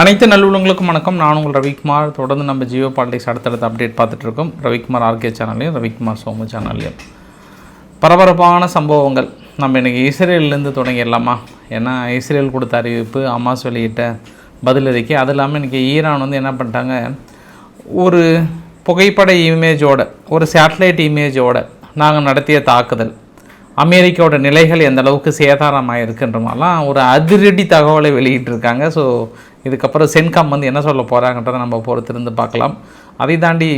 அனைத்து நல்லுள்ளங்களுக்கும் வணக்கம். நான் உங்கள் ரவிக்குமார். தொடர்ந்து நம்ம ஜியோ பாலிடிக்ஸ் அடுத்தடுத்த அப்டேட் பார்த்துட்டு இருக்கோம் ரவிக்குமார் ஆர்கே சேனல்லையும் ரவிக்குமார் சோமு சேனல்லையும். பரபரப்பான சம்பவங்கள். நம்ம இன்றைக்கி இஸ்ரேல்லேருந்து தொடங்கிடலாமா? ஏன்னா இஸ்ரேல் கொடுத்த அறிவிப்பு அமாஸ் வெளியிட்ட பதிலறிக்கை அது இல்லாமல் இன்றைக்கி ஈரான் வந்து என்ன பண்ணிட்டாங்க? ஒரு புகைப்பட இமேஜோட ஒரு சேட்டலைட் இமேஜோட நாங்கள் நடத்திய தாக்குதல். அமெரிக்காவோட நிலைகள் எந்த அளவுக்கு சேதாரமாக இருக்குன்ற மாதிரிலாம் ஒரு அதிரடி தகவலை வெளியிட்டிருக்காங்க. ஸோ இதுக்கப்புறம் சென்காம் வந்து என்ன சொல்ல போகிறாங்கன்றதை நம்ம பொறுத்திருந்து பார்க்கலாம். அதை தாண்டி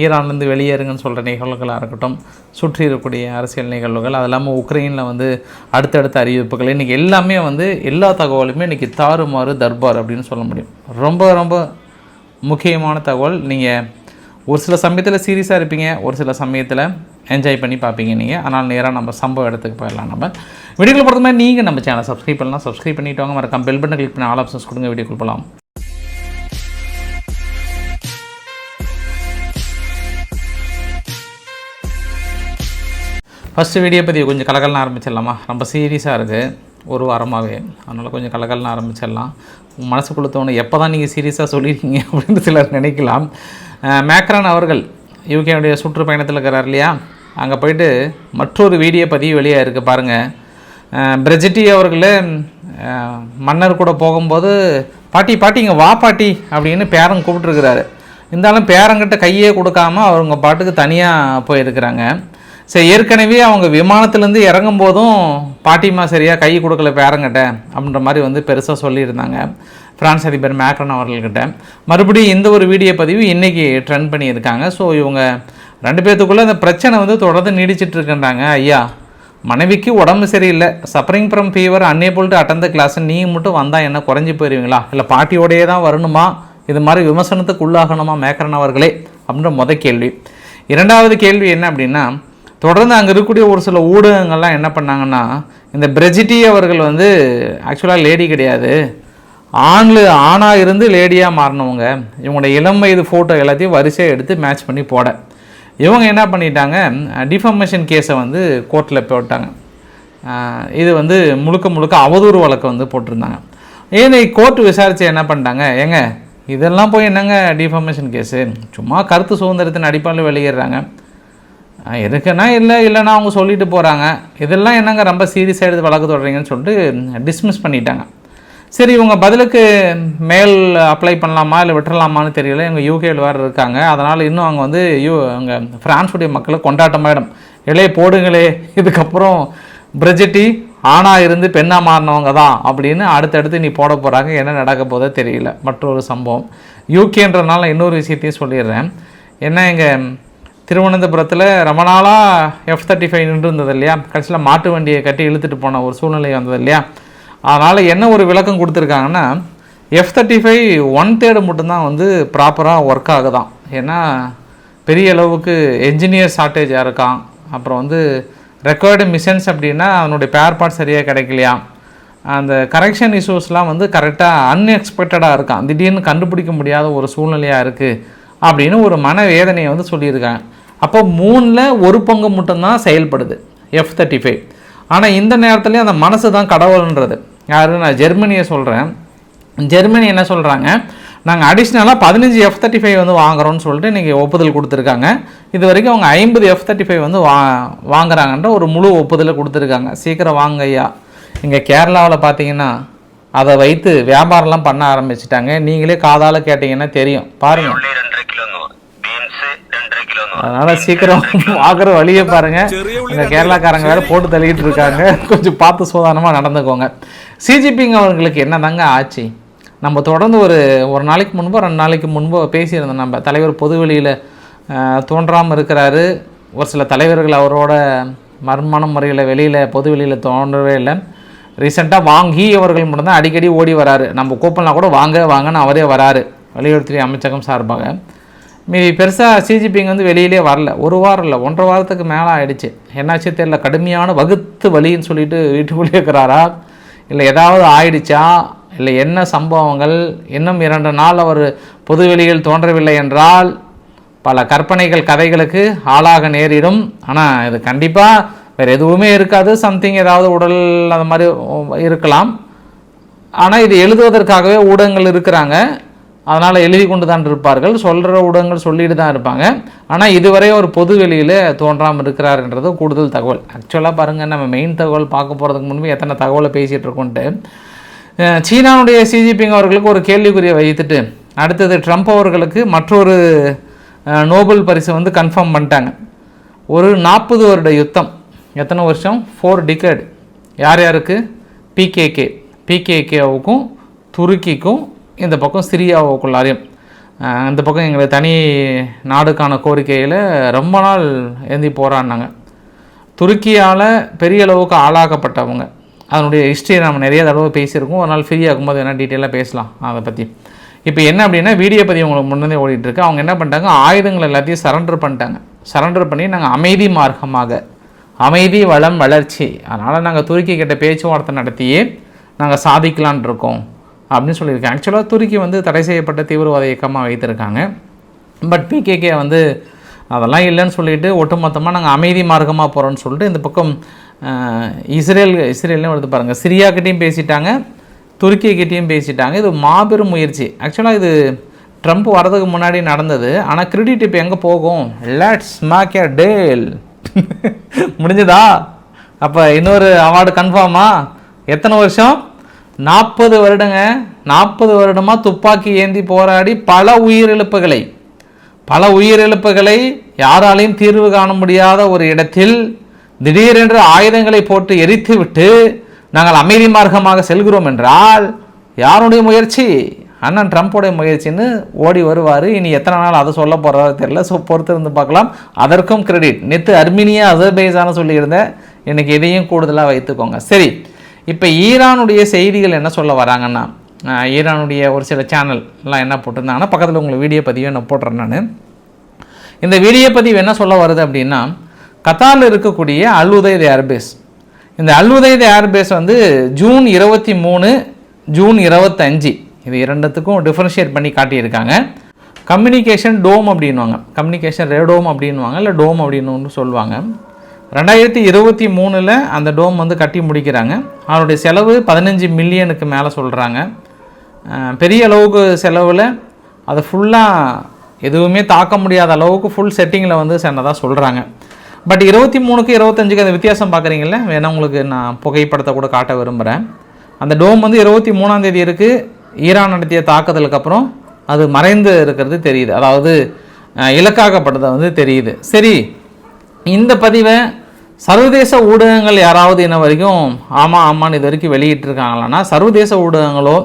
ஈரான்லேருந்து வெளியேறுங்கன்னு சொல்கிற நிகழ்வுகளாக இருக்கட்டும் சுற்றி இருக்கக்கூடிய அரசியல் நிகழ்வுகள் அது இல்லாமல் உக்ரைனில் வந்து அடுத்தடுத்த அறிவிப்புகள் இன்றைக்கி எல்லாமே வந்து எல்லா தகவலுமே இன்றைக்கி தாறுமாறு தர்பார் அப்படின்னு சொல்ல முடியும். ரொம்ப ரொம்ப முக்கியமான தகவல். நீங்கள் ஒரு சில சமயத்தில் சீரியஸாக இருப்பீங்க ஒரு சில சமயத்தில் என்ஜாய் பண்ணி பார்ப்பீங்க நீங்கள் அதனால் நேராக நம்ம சம்பவ இடத்துக்கு போயிடலாம் நம்ம. வீடியோக்குள்ள பொறுத்த மாதிரி நீங்கள் நம்ம சேனல் சப்ஸ்கிரைப் பண்ணலாம். சப்ஸ்கிரைப் பண்ணிட்டு வாங்க மறக்காம பெல் பட்டன் கிளிக் பண்ணி ஆல் ஆப்ஷன்ஸ் கொடுங்க. வீடியோக்குள்ள போகலாம் ஃபஸ்ட்டு வீடியோ பற்றி கொஞ்சம் கலகலன்னு ஆரம்பிச்சிடலாமா? ரொம்ப சீரியஸாக இருக்குது ஒரு வாரமாகவே அதனால் கொஞ்சம் கலகலன்னு ஆரம்பிச்சிடலாம். மனசுக்குள்ள தோணும் எப்போ தான் நீங்கள் சீரியஸாக சொல்லியிருக்கீங்க அப்படின்னு சிலர் நினைக்கலாம். அஹ் மேக்ரான் அவர்கள் யூகேனுடைய சுற்றுப்பயணத்தில் இருக்கிறார் இல்லையா? அங்கே போயிட்டு மற்றொரு வீடியோ பதிவு வெளியாக இருக்குது பாருங்கள் பிரெஜிட்டி அவர்கள் மன்னர் கூட போகும்போது பாட்டி பாட்டி இங்கே வா பாட்டி அப்படின்னு பேரன் கூப்பிட்டுருக்கிறாரு. இருந்தாலும் பேரங்கிட்ட கையே கொடுக்காம அவங்க பாட்டுக்கு தனியாக போயிருக்கிறாங்க. சரி ஏற்கனவே அவங்க விமானத்துலேருந்து இறங்கும் போதும் பாட்டிமா சரியாக கை கொடுக்கல பேரங்கிட்ட அப்படின்ற மாதிரி வந்து பெருசாக சொல்லியிருந்தாங்க. பிரான்ஸ் அதிபர் மேக்ரன் அவர்கள்கிட்ட. மறுபடியும் இந்த ஒரு வீடியோ பதிவு இன்றைக்கி ட்ரெண்ட் பண்ணியிருக்காங்க. ஸோ இவங்க ரெண்டு பேர்த்துக்குள்ளே அந்த பிரச்சனை வந்து தொடர்ந்து நீடிச்சிட்டு இருக்கின்றாங்க. ஐயா மனைவிக்கு உடம்பு சரியில்லை. Suffering from fever unable to attend the class நீங்கள் மட்டும் வந்தால் என்ன குறைஞ்சி போயிருவீங்களா? இல்லை பாட்டியோடையே தான் வரணுமா? இது மாதிரி விமர்சனத்துக்கு உள்ளாகணுமா மேக்கரன் அவர்களே? அப்படின்ற முத கேள்வி. இரண்டாவது கேள்வி என்ன அப்படின்னா தொடர்ந்து அங்கே இருக்கக்கூடிய ஒரு சில ஊடகங்கள்லாம் என்ன பண்ணாங்கன்னா இந்த பிரெஜிட்டி அவர்கள் வந்து ஆக்சுவலாக லேடி கிடையாது. ஆண்ல ஆணாக இருந்து லேடியாக மாறினவங்க. இவங்களோட இளம் வயது ஃபோட்டோ எல்லாத்தையும் வரிசையாக எடுத்து மேட்ச் பண்ணி போட. இவங்க என்ன பண்ணிட்டாங்க? டிஃபர்மேஷன் கேஸை வந்து கோர்ட்டில் போட்டாங்க. இது வந்து முழுக்க முழுக்க அவதூறு வழக்கு வந்து போட்டிருந்தாங்க. ஏன்னா கோர்ட்டு விசாரித்து என்ன பண்ணிட்டாங்க? ஏங்க இதெல்லாம் போய் என்னங்க டிஃபர்மேஷன் கேஸு சும்மா கருத்து சுதந்திரத்தின் அடிப்படையில் வெளியிடுறாங்க. இருக்குன்னா இல்லை இல்லைன்னா அவங்க சொல்லிட்டு போகிறாங்க இதெல்லாம் என்னங்க ரொம்ப சீரியஸாக எடுத்து வழக்கு தொடறீங்கன்னு சொல்லிட்டு டிஸ்மிஸ் பண்ணிட்டாங்க. சரி இவங்க பதிலுக்கு மேல் அப்ளை பண்ணலாமா இல்லை விட்டுறலாமான்னு தெரியல. இவங்க யூகேல வேறு இருக்காங்க. அதனால் இன்னும் அவங்க வந்து யூ அங்கே ஃப்ரான்ஸுடைய மக்களை கொண்டாட்டமாயிடும் இளைய போடுங்களே. இதுக்கப்புறம் பிரிஜிட்டி ஆணாக இருந்து பெண்ணாக மாறினவங்க தான் அப்படின்னு அடுத்தடுத்து நீ போட போகிறாங்க என்ன நடக்க போதோ தெரியல. மற்றொரு சம்பவம். யூகேன்றனால இன்னொரு விஷயத்தையும் சொல்லிடுறேன். என்ன எங்கள் திருவனந்தபுரத்தில் ரொம்ப நாளாக எஃப் தேர்ட்டி ஃபைவ் நின்று இருந்தது இல்லையா? கடைசியில் மாட்டு வண்டியை கட்டி இழுத்துட்டு போன ஒரு சூழ்நிலை வந்தது இல்லையா? அதனால் என்ன ஒரு விளக்கம் கொடுத்துருக்காங்கன்னா F thirty five one third மட்டும்தான் வந்து ப்ராப்பராக ஒர்க் ஆகுதான். ஏன்னா பெரிய அளவுக்கு என்ஜினியர் ஷார்ட்டேஜாக இருக்கான். அப்புறம் வந்து ரெக்கார்டு மிஷன்ஸ் அப்படின்னா அவனுடைய பேர் பார்ட் சரியாக கிடைக்கலையா? அந்த கரெக்ஷன் இஷ்யூஸ்லாம் வந்து கரெக்டாக அன்எக்ஸ்பெக்டடாக இருக்கான். திடீர்னு கண்டுபிடிக்க முடியாத ஒரு சூழ்நிலையாக இருக்குது அப்படின்னு ஒரு மன வேதனையை வந்து சொல்லியிருக்காங்க. அப்போ மூணில் ஒரு பங்கு மட்டும்தான் செயல்படுது எஃப் தேர்ட்டி ஃபைவ் ஆனால் இந்த நேரத்துலேயும் அந்த மனசு தான் கடவுள்ன்றது. யாரு? நான் ஜெர்மனியை சொல்கிறேன் ஜெர்மனி என்ன சொல்கிறாங்க நாங்கள் அடிஷ்னலாக பதினஞ்சு எஃப் தேர்ட்டி ஃபைவ் வந்து வாங்குறோம்னு சொல்லிட்டு இன்றைக்கி ஒப்புதல் கொடுத்துருக்காங்க. இது வரைக்கும் அவங்க ஐம்பது எஃப் தேர்ட்டி ஃபைவ் வந்து வா வாங்குறாங்கன்ற ஒரு முழு ஒப்புதலை கொடுத்துருக்காங்க. சீக்கிரம் வாங்க ஐயா. இங்கே கேரளாவில் பார்த்தீங்கன்னா அதை வைத்து வியாபாரம்லாம் பண்ண ஆரம்பிச்சிட்டாங்க. நீங்களே காதால் கேட்டிங்கன்னா தெரியும். பாருங்கள் அதனால சீக்கிரம் வாங்குற வழியை பாருங்க. இந்த கேரளாக்காரங்க வேற போட்டு தள்ளிட்டு இருக்காங்க. கொஞ்சம் பார்த்து சோதானமாக நடந்துக்கோங்க. சிஜிபிங்க அவர்களுக்கு என்னதாங்க ஆச்சு? நம்ம தொடர்ந்து ஒரு ஒரு நாளைக்கு முன்போ ரெண்டு நாளைக்கு முன்போ பேசியிருந்தோம் நம்ம. தலைவர் பொதுவெளியில் தோன்றாமல் இருக்கிறாரு. ஒரு சில தலைவர்கள் அவரோட மர்மான முறையில் வெளியில் பொதுவெளியில் தோன்றவே இல்லை. ரீசெண்டாக வாங்கி அவர்கள் மட்டும்தான் அடிக்கடி ஓடி வராரு. நம்ம கூப்பிடலாம் கூட வாங்க வாங்கன்னு அவரே வராரு. வெளியுறவுத்துறை அமைச்சகம் சார்பாக. மீதி பெருசாக சிஜிபிங்க வந்து வெளியிலே வரல. ஒரு வாரம் இல்லை ஒன்றரை வாரத்துக்கு மேலே ஆகிடுச்சு என்னாச்சு தெரியல கடுமையான வகுத்து வலின்னு சொல்லிட்டு வீட்டுக்குள்ளே இருக்கிறாரா? இல்லை ஏதாவது ஆயிடுச்சா? இல்லை என்ன சம்பவங்கள்? இன்னும் இரண்டு நாள் அவர் பொதுவெளியில் தோன்றவில்லை என்றால் பல கற்பனைகள் கதைகளுக்கு ஆளாக நேரிடும். ஆனால் இது கண்டிப்பாக வேறு எதுவுமே இருக்காது. சம்திங் ஏதாவது உடல் அந்த மாதிரி இருக்கலாம். ஆனால் இது எழுதுவதற்காகவே ஊடகங்கள் இருக்கிறாங்க. அதனால் எழுதி கொண்டு தான் இருப்பார்கள். சொல்கிற ஊடகங்கள் சொல்லிட்டு தான் இருப்பாங்க. ஆனால் இதுவரை ஒரு பொது வெளியில் தோன்றாமல் இருக்கிறாருன்றது கூடுதல் தகவல். ஆக்சுவலாக பாருங்கள் நம்ம மெயின் தகவல் பார்க்க போகிறதுக்கு முன்பு எத்தனை தகவலை பேசிகிட்டு இருக்கோன்ட்டு. சீனாவுடைய சிஜிபிங் அவர்களுக்கு ஒரு கேள்விக்குறியை வைத்துட்டு அடுத்தது ட்ரம்ப் அவர்களுக்கு மற்றொரு நோபல் பரிசு வந்து கன்ஃபார்ம் பண்ணிட்டாங்க. ஒரு நாற்பது வருட யுத்தம். எத்தனை வருஷம்? ஃபோர் டிகேட் யார் யாருக்கு? பிகேகே பிகேகேவுக்கும் துருக்கிக்கும் இந்த பக்கம் சிரியாவுக்குள்ளாரையும் இந்த பக்கம் எங்களுக்கு தனி நாடுக்கான கோரிக்கையில் ரொம்ப நாள் ஏந்தி போராடினாங்க. துருக்கியால் பெரிய அளவுக்கு ஆளாக்கப்பட்டவங்க. அதனுடைய ஹிஸ்ட்ரியை நம்ம நிறைய தடவை பேசியிருக்கோம். ஒரு நாள் ஃப்ரீயாகும் போது வேணால் டீட்டெயிலாக பேசலாம் அதை பற்றி இப்போ என்ன அப்படின்னா வீடியோ பதிவு உங்களுக்கு முன்னே ஓடிட்டுருக்கு அவங்க என்ன பண்ணிட்டாங்க? ஆயுதங்கள் எல்லாத்தையும் சரண்டர் பண்ணிட்டாங்க. சரண்டர் பண்ணி நாங்கள் அமைதி மார்க்கமாக அமைதி வளம் வளர்ச்சி. அதனால் நாங்கள் துருக்கி கிட்ட பேச்சுவார்த்தை நடத்தியே நாங்கள் சாதிக்கலான் இருக்கோம். அப்படின்னு சொல்லியிருக்கேன். ஆக்சுவலாக துருக்கி வந்து தடை செய்யப்பட்ட தீவிரவாத இயக்கமாக வைத்திருக்காங்க. பட் பிகேகே வந்து அதெல்லாம் இல்லைன்னு சொல்லிட்டு ஒட்டுமொத்தமாக நாங்கள் அமைதி மார்க்கமாக போகிறோன்னு சொல்லிட்டு இந்த பக்கம் இஸ்ரேல் இஸ்ரேல்னு வருது பாருங்கள் சிரியாக்கிட்டேயும் பேசிட்டாங்க துருக்கிக்கிட்டேயும் பேசிட்டாங்க. இது மாபெரும் முயற்சி. ஆக்சுவலாக இது ட்ரம்ப் வரதுக்கு முன்னாடி நடந்தது. ஆனால் கிரெடிட் இப்போ எங்கே போகும்? லெட்ஸ் மேக் ஏ டேல் முடிஞ்சதா? அப்போ இன்னொரு அவார்டு கன்ஃபார்மா எத்தனை வருஷம்? நாற்பது வருடங்க நாற்பது வருடமாக துப்பாக்கி ஏந்தி போராடி பல உயிரிழப்புகளை பல உயிரிழப்புகளை யாராலையும் தீர்வு காண முடியாத ஒரு இடத்தில் திடீரென்று ஆயுதங்களை போட்டு எரித்துவிட்டு நாங்கள் அமைதி மார்க்கமாக செல்கிறோம் என்றால் யாருடைய முயற்சி? அண்ணன் ட்ரம்ப்போடைய முயற்சின்னு ஓடி வருவார். இனி எத்தனை நாள் அதை சொல்ல போகிறாரோ தெரியல. ஸோ பொறுத்து இருந்து பார்க்கலாம். அதற்கும் கிரெடிட் நேற்று அர்மீனியா அசர்பைஸான சொல்லியிருந்தேன். இன்றைக்கி இதையும் கூடுதலாக வைத்துக்கோங்க. சரி. இப்போ ஈரானுடைய செய்திகள் என்ன சொல்ல வராங்கன்னா ஈரானுடைய ஒரு சில சேனல்லாம் என்ன போட்டிருந்தாங்கன்னா பக்கத்தில் உங்களுக்கு வீடியோ பதிவு நான் போடுறேன் நான். இந்த வீடியோ பதிவு என்ன சொல்ல வருது அப்படின்னா கத்தாரில் இருக்கக்கூடிய அல்உதைத் ஏர்பேஸ் இந்த அல்உதைத் ஏர்பேஸ் வந்து ஜூன் இருபத்தி மூணு ஜூன் இருபத்தஞ்சு. இது இரண்டுத்துக்கும் டிஃப்ரென்ஷியேட் பண்ணி காட்டியிருக்காங்க. கம்யூனிகேஷன் டோம் அப்படின்வாங்க கம்யூனிகேஷன் ரேடோம் அப்படின்வாங்க இல்லை டோம் அப்படின்னு ஒன்று சொல்லுவாங்க. ரெண்டாயிரத்தி இருபத்தி மூணில் அந்த டோம் வந்து கட்டி முடிக்கிறாங்க. அவருடைய செலவு பதினஞ்சு மில்லியனுக்கு மேலே சொல்கிறாங்க பெரிய அளவுக்கு செலவில் அதை ஃபுல்லாக எதுவுமே தாக்க முடியாத அளவுக்கு ஃபுல் செட்டிங்கில் வந்து சென்னதாக சொல்கிறாங்க பட் இருபத்தி மூணுக்கு இருபத்தஞ்சுக்கு அந்த வித்தியாசம் பார்க்குறீங்கள வேணா உங்களுக்கு நான் புகைப்படத்தை கூட காட்ட விரும்புகிறேன் அந்த டோம் வந்து இருபத்தி மூணாந்தேதி இருக்குது ஈரான் நடத்திய தாக்குதலுக்கு அப்புறம் அது மறைந்து இருக்கிறது தெரியுது. அதாவது இலக்காகப்பட்டதை வந்து தெரியுது. சரி இந்த பதிவை சர்வதேச ஊடகங்கள் யாராவது இன்ன வரைக்கும் ஆமாம் ஆமான்னு இது வரைக்கும் வெளியிட்டிருக்காங்களான்னா சர்வதேச ஊடகங்களோ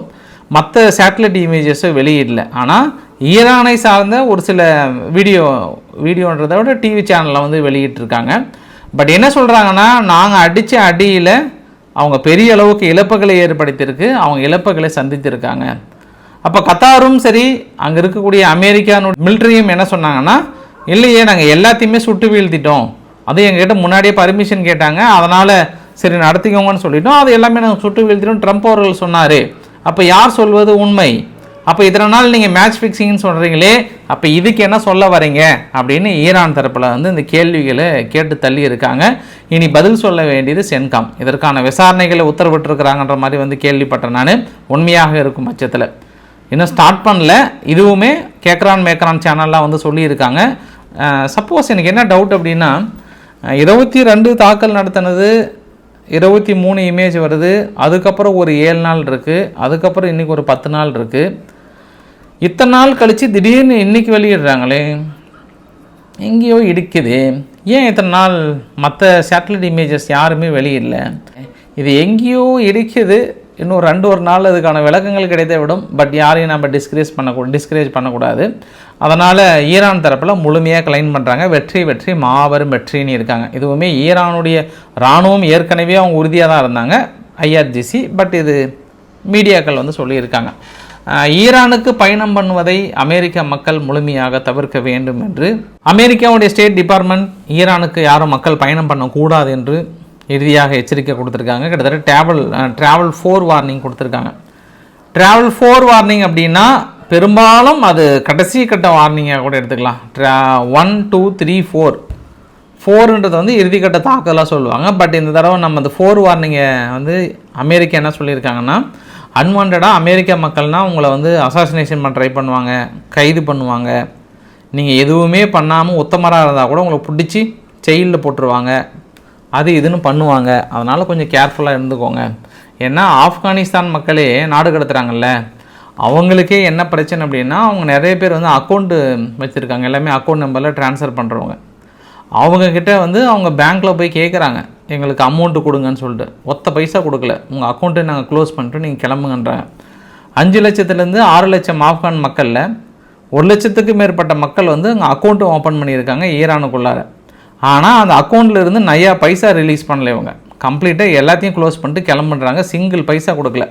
மற்ற சேட்டலைட் இமேஜஸோ வெளியிடல. ஆனால் ஈரானை சார்ந்த ஒரு சில வீடியோ வீடியோன்றதை விட டிவி சேனலில் வந்து வெளியிட்டிருக்காங்க. பட் என்ன சொல்கிறாங்கன்னா நாங்கள் அடித்த அடியில் அவங்க பெரிய அளவுக்கு இழப்புகளை ஏற்படுத்தியிருக்கு அவங்க இழப்புகளை சந்தித்திருக்காங்க. அப்போ கத்தாரும் சரி அங்கே இருக்கக்கூடிய அமெரிக்கானோட மிலிட்ரியும் என்ன சொன்னாங்கன்னா இல்லையே நாங்கள் எல்லாத்தையுமே சுட்டு வீழ்த்திட்டோம். அதுவும் எங்ககிட்ட முன்னாடியே பர்மிஷன் கேட்டாங்க. அதனால் சரி நடத்திக்கோங்கன்னு சொல்லிட்டோம். அது எல்லாமே நாங்கள் சுட்டு வீழ்த்திடும் ட்ரம்ப் அவர்கள் சொன்னார். அப்போ யார் சொல்வது உண்மை? அப்போ இத்தனை நாள் நீங்கள் மேட்ச் ஃபிக்ஸிங்னு சொல்கிறீங்களே அப்போ இதுக்கு என்ன சொல்ல வரீங்க? அப்படின்னு ஈரான் தரப்பில் வந்து இந்த கேள்விகளை கேட்டு தள்ளி இருக்காங்க. இனி பதில் சொல்ல வேண்டியது சென்காம். இதற்கான விசாரணைகளை உத்தரவிட்டிருக்கிறாங்கன்ற மாதிரி வந்து கேள்விப்பட்டேன் நான். உண்மையாக இருக்கும் பட்சத்தில். இன்னும் ஸ்டார்ட் பண்ணல. இதுவுமே கேக்ரான் மேக்ரான் சேனல்லாம் வந்து சொல்லியிருக்காங்க. சப்போஸ் எனக்கு என்ன டவுட் அப்படின்னா இருபத்தி ரெண்டு தாக்கல் நடத்தினது இருபத்தி மூணு இமேஜ் வருது அதுக்கப்புறம் ஒரு ஏழு நாள் இருக்குது அதுக்கப்புறம் இன்றைக்கி ஒரு பத்து நாள் இருக்குது இத்தனை நாள் கழித்து திடீர்னு இன்னைக்கு வெளியிடுறாங்களே எங்கேயோ இடிக்குது. ஏன் இத்தனை நாள் மற்ற சேட்டலைட் இமேஜஸ் யாருமே வெளியிடல? இது எங்கேயோ இடிக்குது. இன்னும் ரெண்டு ஒரு நாள் அதுக்கான விளக்கங்கள் கிடைத்தே விடும். பட் யாரையும் நம்ம டிஸ்கரேஜ் பண்ணக்கூட டிஸ்கரேஜ் பண்ணக்கூடாது. அதனால் ஈரான் தரப்பில் முழுமையாக கிளைம் பண்ணுறாங்க வெற்றி வெற்றி மாபெரும் வெற்றின்னு இருக்காங்க. இதுவுமே ஈரானுடைய இராணுவம் ஏற்கனவே அவங்க உறுதியாக தான் இருந்தாங்க. ஐஆர்ஜிசி பட் இது மீடியாக்கள் வந்து சொல்லியிருக்காங்க. ஈரானுக்கு பயணம் பண்ணுவதை அமெரிக்க மக்கள் முழுமையாக தவிர்க்க வேண்டும் என்று அமெரிக்காவுடைய ஸ்டேட் டிபார்ட்மெண்ட் ஈரானுக்கு யாரும் மக்கள் பயணம் பண்ணக்கூடாது என்று இறுதியாக எச்சரிக்கை கொடுத்துருக்காங்க. கிட்டத்தட்ட டேவல் ட்ராவல் ஃபோர் வார்னிங் கொடுத்துருக்காங்க. ட்ராவல் ஃபோர் வார்னிங் அப்படின்னா பெரும்பாலும் அது கடைசி கட்ட வார்னிங்காக கூட எடுத்துக்கலாம். ட்ரா ஒன் டூ த்ரீ ஃபோர் ஃபோருன்றது வந்து இறுதிக்கட்ட தாக்கலாக சொல்லுவாங்க. பட் இந்த தடவை நம்ம அந்த ஃபோர் வார்னிங்கை வந்து அமெரிக்கா என்ன சொல்லியிருக்காங்கன்னா அன்வான்டாக அமெரிக்க மக்கள்னால் உங்களை வந்து அசாசினேஷன் பண்ண ட்ரை பண்ணுவாங்க கைது பண்ணுவாங்க. நீங்கள் எதுவுமே பண்ணாமல் உத்தமராக இருந்தால் கூட உங்களை பிடிச்சி ஜெயிலில் போட்டுருவாங்க. அது இதுன்னு பண்ணுவாங்க. அதனால் கொஞ்சம் கேர்ஃபுல்லாக இருந்துக்கோங்க. ஏன்னா ஆப்கானிஸ்தான் மக்களே நாடு கடத்துகிறாங்கல்ல அவங்களுக்கே என்ன பிரச்சனை அப்படின்னா அவங்க நிறைய பேர் வந்து அக்கௌண்ட்டு வச்சுருக்காங்க. எல்லாமே அக்கௌண்ட் நம்பரில் ட்ரான்ஸ்ஃபர் பண்ணுறவங்க அவங்கக்கிட்ட வந்து அவங்க பேங்க்கில் போய் கேட்குறாங்க எங்களுக்கு அமௌண்ட்டு கொடுங்கன்னு சொல்லிட்டு. ஒத்த பைசா கொடுக்கல. உங்கள் அக்கௌண்ட்டை நாங்கள் க்ளோஸ் பண்ணிட்டு நீங்கள் கிளம்புங்கன்றாங்க. அஞ்சு லட்சத்துலேருந்து ஆறு லட்சம் ஆப்கான் மக்களில் ஒரு லட்சத்துக்கு மேற்பட்ட மக்கள் வந்து அங்கே அக்கௌண்ட்டு ஓப்பன் பண்ணியிருக்காங்க ஈரானுக்குள்ளார. ஆனால் அந்த அக்கௌண்ட்டில் இருந்து நையா பைசா ரிலீஸ் பண்ணல இவங்க. கம்ப்ளீட்டாக எல்லாத்தையும் க்ளோஸ் பண்ணிட்டு கிளம்புறாங்க சிங்கிள் பைசா கொடுக்கல.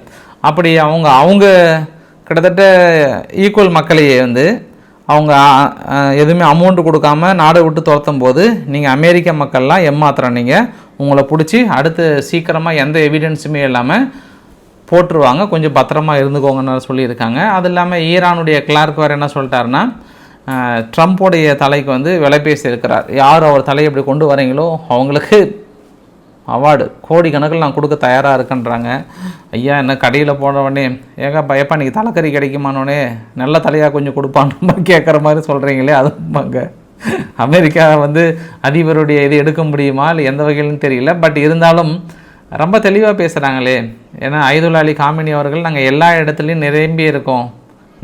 அப்படி அவங்க அவங்க கிட்டத்தட்ட ஈக்குவல் மக்களையே வந்து அவங்க எதுவுமே அமௌண்ட் கொடுக்காம நாடை விட்டு துரத்தும் போது நீங்கள் அமெரிக்க மக்கள்லாம் ஏமாத்துறோம் நீங்கள் உங்களை பிடிச்சி அடுத்து சீக்கிரமாக எந்த எவிடன்ஸுமே இல்லாமல் போட்டுருவாங்க. கொஞ்சம் பத்திரமா இருந்துக்கோங்கன்னு சொல்லியிருக்காங்க அது இல்லாமல் ஈரானுடைய கிளார்க் வேறு என்ன சொல்லிட்டாருன்னா ட்ரம்ப்போடைய தலைக்கு வந்து விலை பேசி இருக்கிறார். யார் அவர் தலையை இப்படி கொண்டு வரீங்களோ அவங்களுக்கு அவார்டு. கோடி கணக்கில் நான் கொடுக்க தயாராக இருக்கேன்றாங்க. ஐயா என்ன கடையில் போனவொடனே ஏங்க பயப்பா நீ தலைக்கறி கிடைக்குமானோடனே நல்ல தலையாக கொஞ்சம் கொடுப்பான்னு கேட்குற மாதிரி சொல்கிறீங்களே அதுமாங்க அமெரிக்கா வந்து அதிபருடைய இது எடுக்க முடியுமா இல்லை எந்த வகையிலும் தெரியல. பட் இருந்தாலும் ரொம்ப தெளிவாக பேசுகிறாங்களே ஏன்னா ஐதுல் அலி காமினி அவர்கள் நாங்கள் எல்லா இடத்துலையும் நிரம்பி இருக்கோம்.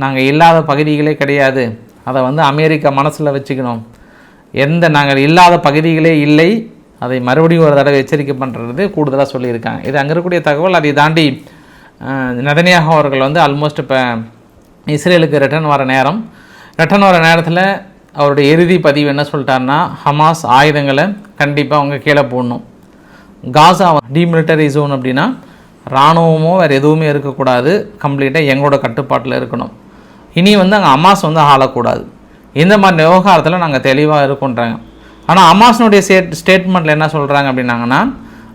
நாங்கள் இல்லாத பகுதிகளே கிடையாது. அதை வந்து அமெரிக்கா மனசில் வச்சுக்கணும். எந்த நாங்கள் இல்லாத பகுதிகளே இல்லை. அதை மறுபடியும் ஒரு தடவை எச்சரிக்கை பண்ணுறது கூடுதலாக சொல்லியிருக்காங்க. இது அங்கே இருக்கக்கூடிய தகவல். அதை தாண்டி நதனியாக அவர்கள் வந்து ஆல்மோஸ்ட் இப்போ இஸ்ரேலுக்கு ரிட்டர்ன் வர நேரம். ரிட்டர்ன் வர நேரத்தில் அவருடைய இறுதி பதிவு என்ன சொல்லிட்டாருன்னா ஹமாஸ் ஆயுதங்களை கண்டிப்பாக அவங்க கீழே போடணும். காசா டிமிலிட்டரி ஜோன் அப்படின்னா இராணுவமோ வேறு எதுவுமே இருக்கக்கூடாது. கம்ப்ளீட்டாக எங்களோட கட்டுப்பாட்டில் இருக்கணும். இனி வந்து அங்கே அமாஸ் வந்து ஆளக்கூடாது. இந்த மாதிரி விவகாரத்தில் நாங்கள் தெளிவாக இருக்கோன்றாங்க ஆனால் அமாஸினுடைய ஸ்டேட் ஸ்டேட்மெண்ட்டில் என்ன சொல்கிறாங்க அப்படின்னாங்கன்னா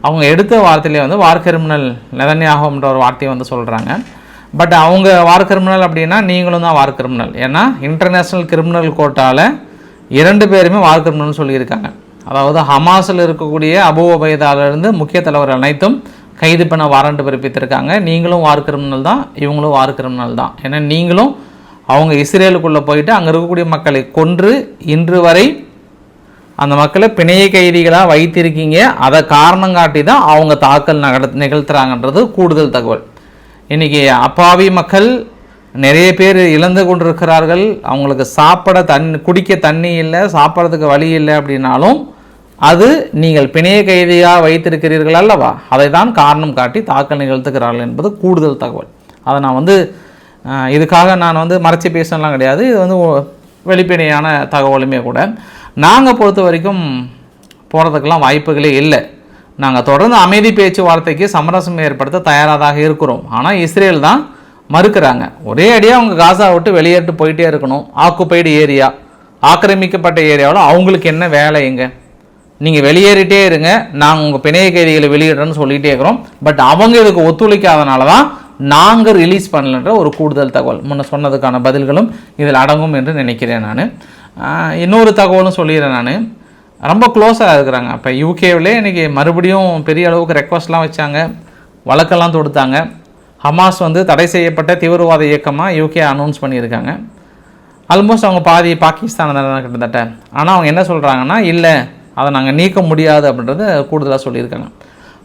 அவங்க எடுத்த வார்த்தையிலே வந்து வார் கிரிமினல் நெதன்யாகும்ன்ற ஒரு வார்த்தையை வந்து சொல்கிறாங்க பட் அவங்க வார் கிரிமினல் அப்படின்னா நீங்களும் தான் வார் கிரிமினல். ஏன்னா இன்டர்நேஷ்னல் கிரிமினல் கோர்ட்டால் இரண்டு பேருமே வார் கிரிமினல்னு சொல்லியிருக்காங்க. அதாவது ஹமாஸில் இருக்கக்கூடிய அபு உபைதாலிருந்து முக்கிய தலைவர் அனைத்தும் கைது பண்ண வாரண்ட் பிறப்பித்திருக்காங்க. நீங்களும் வார் கிரிமினல் தான் இவங்களும் வார் கிரிமினல் தான். ஏன்னா நீங்களும் அவங்க இஸ்ரேலுக்குள்ளே போயிட்டு அங்கே இருக்கக்கூடிய மக்களை கொன்று இன்று வரை அந்த மக்களை பிணைய கைதிகளாக வைத்திருக்கீங்க. அதை காரணம் காட்டி தான் அவங்க தாக்கல் நகட நிகழ்த்துறாங்கன்றது கூடுதல் தகவல். இன்றைக்கி அப்பாவி மக்கள் நிறைய பேர் இழந்து கொண்டிருக்கிறார்கள். அவங்களுக்கு சாப்பிட தண்ணி குடிக்க தண்ணி இல்லை சாப்பிட்றதுக்கு வழி இல்லை அப்படின்னாலும் அது நீங்கள் பிணைய கைதியாக வைத்திருக்கிறீர்கள் அல்லவா? அதை தான் காரணம் காட்டி தாக்கல் நிகழ்த்துக்கிறார்கள் என்பது கூடுதல் தகவல். அதை நான் வந்து இதுக்காக நான் வந்து மறைச்சி பேசலாம் கிடையாது. இது வந்து வெளிப்படையான தகவலுமே கூட. நாங்கள் பொறுத்த வரைக்கும் போகிறதுக்கெல்லாம் வாய்ப்புகளே இல்லை. நாங்கள் தொடர்ந்து அமைதி பேச்சுவார்த்தைக்கு சமரசம் ஏற்படுத்த தயாராக இருக்கிறோம். ஆனால் இஸ்ரேல் தான் மறுக்கிறாங்க. ஒரே அடியாக அவங்க காசா விட்டு வெளியேறிட்டு போயிட்டே இருக்கணும். ஆக்குப்பைடு ஏரியா ஆக்கிரமிக்கப்பட்ட ஏரியாவில் அவங்களுக்கு என்ன வேலை எங்க நீங்கள் வெளியேறிட்டே இருங்க. நாங்கள் உங்கள் பிணைய கைதிகளை வெளியிடுறோன்னு சொல்லிகிட்டே இருக்கிறோம். பட் அவங்க இதுக்கு ஒத்துழைக்காதனால தான் நாங்கள் ரிலீஸ் பண்ணலன்ற ஒரு கூடுதல் தகவல். முன்ன சொன்னதுக்கான பதில்களும் இதில் அடங்கும் என்று நினைக்கிறேன் நான். இன்னொரு தகவலும் சொல்லிடுறேன் நான். ரொம்ப க்ளோஸாக இருக்கிறாங்க. இப்போ யூகேவிலே இன்றைக்கி மறுபடியும் பெரிய அளவுக்கு ரெக்வஸ்ட்லாம் வச்சாங்க. வழக்கெல்லாம் தொடுத்தாங்க. ஹமாஸ் வந்து தடை செய்யப்பட்ட தீவிரவாத இயக்கமாக யூகே அனௌன்ஸ் பண்ணியிருக்காங்க. ஆல்மோஸ்ட் அவங்க பாதி பாகிஸ்தான் தான் கிட்டத்தட்ட. ஆனால் அவங்க என்ன சொல்கிறாங்கன்னா இல்லை அதை நாங்கள் நீக்க முடியாது அப்படின்றத கூடுதலாக சொல்லியிருக்காங்க.